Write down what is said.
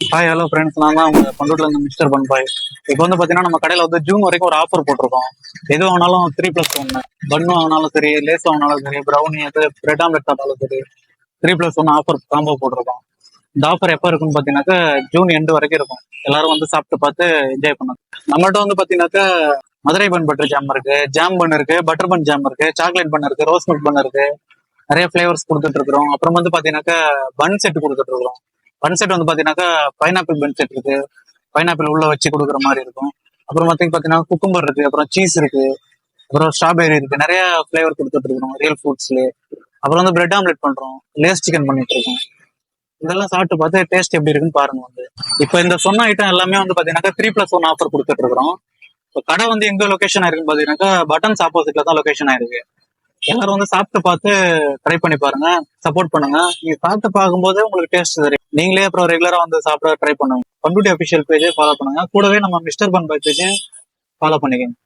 Hi hello friends நான் தான் உங்க பண்டூர்ல இருந்து மிஸ்டர் பன் பாய் இப்போ வந்து பாத்தீங்கன்னா நம்ம கடையில வந்து ஜூன் வரைக்கும் ஒரு ஆஃபர் போட்டிருக்கோம். எது வாங்கினாலும் த்ரீ பிளஸ் ஒன்னு பன் வாங்கினாலும் சரி லேஸ் வாங்கினாலும் சரி ப்ரௌனி அது பிரெட் ஆம்லெட் சாப்பிட்டாலும் சரி three plus one offer combo போட்டிருக்கோம். இந்த ஆஃபர் எப்போ இருக்குன்னு பாத்தீங்கன்னாக்கா ஜூன் எண்டு வரைக்கும் இருக்கும். எல்லாரும் வந்து சாப்பிட்டு பார்த்து என்ஜாய் பண்ணுங்க. நம்மள்ட்ட வந்து பாத்தீங்கன்னாக்கா மதுரை பன் பட்டர் ஜாம் இருக்கு ஜாம் பன் இருக்கு பட்டர் பன் ஜாம் இருக்கு சாக்லேட் பன் இருக்கு ரோஸ் மில்க் பன் இருக்கு. நிறைய ஃபிளேவர்ஸ் கொடுத்துட்டு இருக்கிறோம். அப்புறம் வந்து பாத்தீங்கன்னாக்கா பன் செட் கொடுத்துட்டு இருக்கிறோம். பன் செட் வந்து பாத்தீங்கன்னாக்கா பைனாப்பிள் பன் செட் இருக்கு. பைனாப்பிள் உள்ள வச்சு கொடுக்குற மாதிரி இருக்கும். அப்புறம் பாத்தீங்க பாத்தீங்கன்னா குக்கும்பர் இருக்கு. அப்புறம் சீஸ் இருக்கு. அப்புறம் ஸ்ட்ராபெரி இருக்கு. நிறைய ஃபிளேவர் கொடுத்துட்டு இருக்கிறோம். ரியல் ஃபுட்ஸ்ல அப்புறம் வந்து பிரெட் ஆம்லெட் பண்றோம். லேஸ் சிக்கன் பண்ணிட்டு இருக்கோம். இதெல்லாம் சாப்பிட்டு பார்த்து டேஸ்ட் எப்படி இருக்குன்னு பாருங்க வந்து. இப்போ இந்த சொன்ன ஐட்டம் எல்லாமே வந்து பாத்தீங்கன்னாக்கா த்ரீ பிளஸ் ஒன் ஆஃபர் கொடுத்துட்டு இருக்கிறோம். இப்போ கடை வந்து எங்க லொகேஷன் ஆயிருக்குன்னு பாத்தீங்கன்னாக்கா பட்டன்ஸ் ஆப்போசிட்ல தான் லொகேஷன் ஆயிருக்கு எல்லாரும் வந்து சாப்பிட்டு பார்த்து ட்ரை பண்ணி பாருங்க. சப்போர்ட் பண்ணுங்க. நீங்க சாப்பிட்டு பார்க்கும்போது உங்களுக்கு டேஸ்ட் தெரியும். நீங்களே அப்புறம் ரெகுலரா வந்து சாப்பிட ட்ரை பண்ணுங்க. பண்ருட்டி அபிஷியல் பேஜே ஃபாலோ பண்ணுங்க. கூடவே நம்ம மிஸ்டர் பன் பை பேஜையும் ஃபாலோ பண்ணிக்கோங்க.